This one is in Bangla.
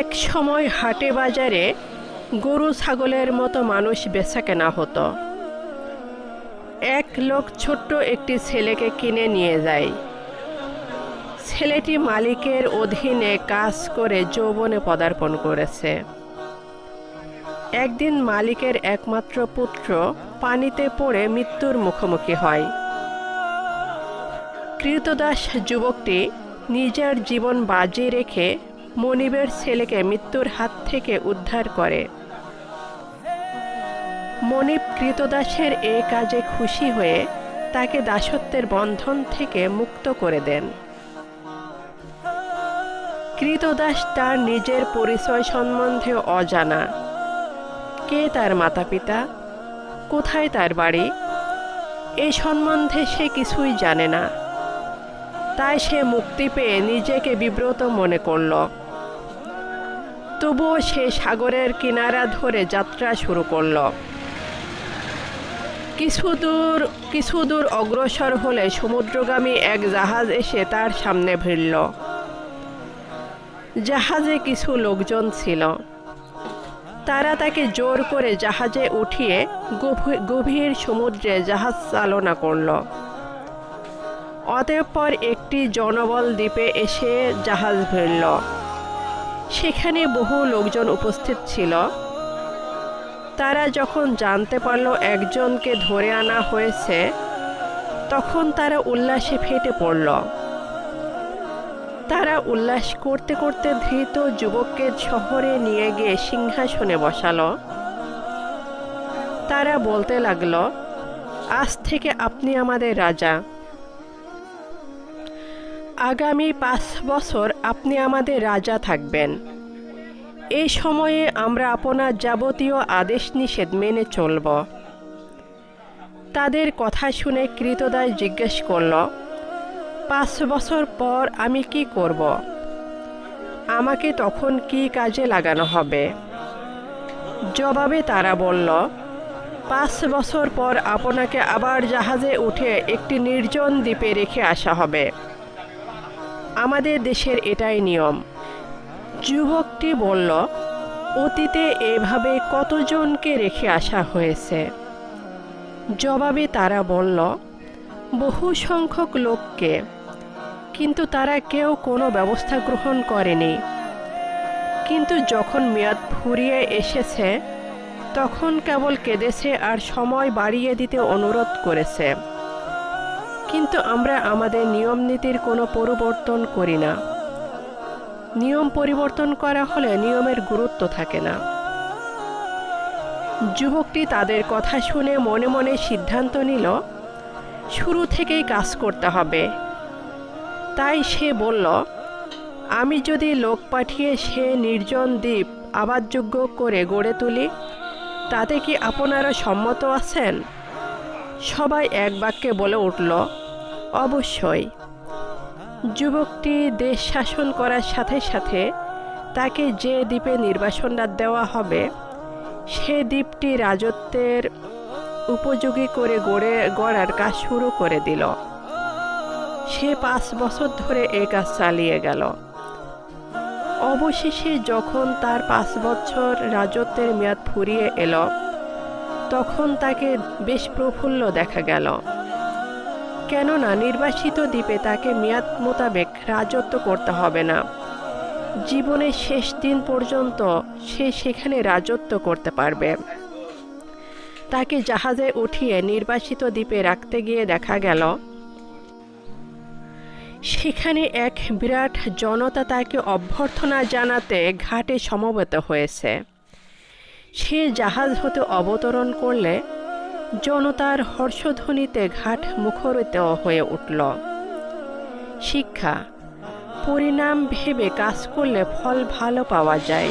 এক সময় হাটে বাজারে গরু ছাগলের মতো মানুষ বেচা কেনা হতো। এক লোক ছোট্ট একটি ছেলেকে কিনে নিয়ে যায়। ছেলেটি মালিকের অধীনে কাজ করে যৌবনে পদার্পণ করেছে। একদিন মালিকের একমাত্র পুত্র পানিতে পড়ে মৃত্যুর মুখোমুখি হয়। কৃতদাস যুবকটি নিজের জীবন বাজি রেখে মনিবের ছেলেকে মৃত্যুর হাত থেকে উদ্ধার করে। মনিব কৃতদাসের এ কাজে খুশি হয়ে তাকে দাসত্বের বন্ধন থেকে মুক্ত করে দেন। কৃতদাস তার নিজের পরিচয় সম্বন্ধে অজানা। কে তার মাতা পিতা কোথায় তার বাড়ি? এই সম্বন্ধে সে কিছুই জানে না। তাই সে মুক্তি পেয়ে নিজেকে বিব্রত মনে করল। তবুও সে সাগরের কিনারা ধরে যাত্রা শুরু করল। কিছু দূর কিছু দূর অগ্রসর হলে সমুদ্রগামী এক জাহাজ এসে তার সামনে ভিড়ল। জাহাজে কিছু লোকজন ছিল। তারা তাকে জোর করে জাহাজে উঠিয়ে গভীর সমুদ্রে জাহাজ চালনা করল। অতঃপর একটি জনবল দ্বীপে এসে জাহাজ ভিড়ল। সেখানে বহু লোকজন উপস্থিত ছিল। তারা যখন জানতে পারল একজনকে ধরে আনা হয়েছে, তখন তারা উল্লাসে ফেটে পড়ল। তারা উল্লাস করতে করতে ধৃত যুবককে শহরে নিয়ে গিয়ে সিংহাসনে বসালো। তারা বলতে লাগল, আজ থেকে আপনি আমাদের রাজা। আগামী পাঁচ বছর আপনি আমাদের রাজা থাকবেন। এই সময়ে আমরা আপনার যাবতীয় আদেশ নিষেধ মেনে চলব। তাদের কথা শুনে কৃতদাস জিজ্ঞেস করল, পাঁচ বছর পর আমি কি করব? আমাকে তখন কি কাজে লাগানো হবে? জবাবে তারা বলল, পাঁচ বছর পর আপনাকে আবার জাহাজে উঠে একটি নির্জন দ্বীপে রেখে আসা হবে। আমাদের দেশের এটাই নিয়ম। যুবকটি বলল, অতীতে এভাবে কতজনকে রেখে আসা হয়েছে? জবাবে তারা বলল, বহু সংখ্যক লোককে, কিন্তু তারা কেউ কোনো ব্যবস্থা গ্রহণ করেনি। কিন্তু যখন মেয়াদ ফুরিয়ে এসেছে, তখন কেবল কেঁদেছে আর সময় বাড়িয়ে দিতে অনুরোধ করেছে। কিন্তু আমরা আমাদের নিয়ম নীতির কোনো পরিবর্তন করি না। নিয়ম পরিবর্তন করা হলে নিয়মের গুরুত্ব থাকে না। যুবকটি তাদের কথা শুনে মনে মনে সিদ্ধান্ত নিল, শুরু থেকেই কাজ করতে হবে। তাই সে বলল, আমি যদি লোক পাঠিয়ে সে নির্জন দ্বীপ আবাদযোগ্য করে গড়ে তুলি, তাতে কি আপনারা সম্মত আছেন? সবাই এক বাক্যে বলে উঠল, অবশ্যই। যুবকটি দেশ শাসন করার সাথে সাথে তাকে যে দ্বীপে নির্বাসনটা দেওয়া হবে, সে দ্বীপটি রাজত্বের উপযোগী করে গড়ে, গড়ার কাজ শুরু করে দিল। সে পাঁচ বছর ধরে এ কাজ চালিয়ে গেল। অবশেষে যখন তার পাঁচ বছর রাজত্বের মেয়াদ ফুরিয়ে এলো তখন তাকে বেশ প্রফুল্ল দেখা গেল। কেননা নির্বাসিত দ্বীপে তাকে মেয়াদ মোতাবেক রাজত্ব করতে হবে না। জীবনের শেষ দিন পর্যন্ত সে সেখানে রাজত্ব করতে পারবে। তাকে জাহাজে উঠিয়ে নির্বাসিত দ্বীপে রাখতে গিয়ে দেখা গেল, সেখানে এক বিরাট জনতা তাকে অভ্যর্থনা জানাতে ঘাটে সমবেত হয়েছে। সে জাহাজ হতে অবতরণ করলে জনতার হর্ষধ্বনিতে ঘাট মুখরিত হয়ে উঠল। শিক্ষা, পরিণাম ভেবে কাজ করলে ফল ভালো পাওয়া যায়।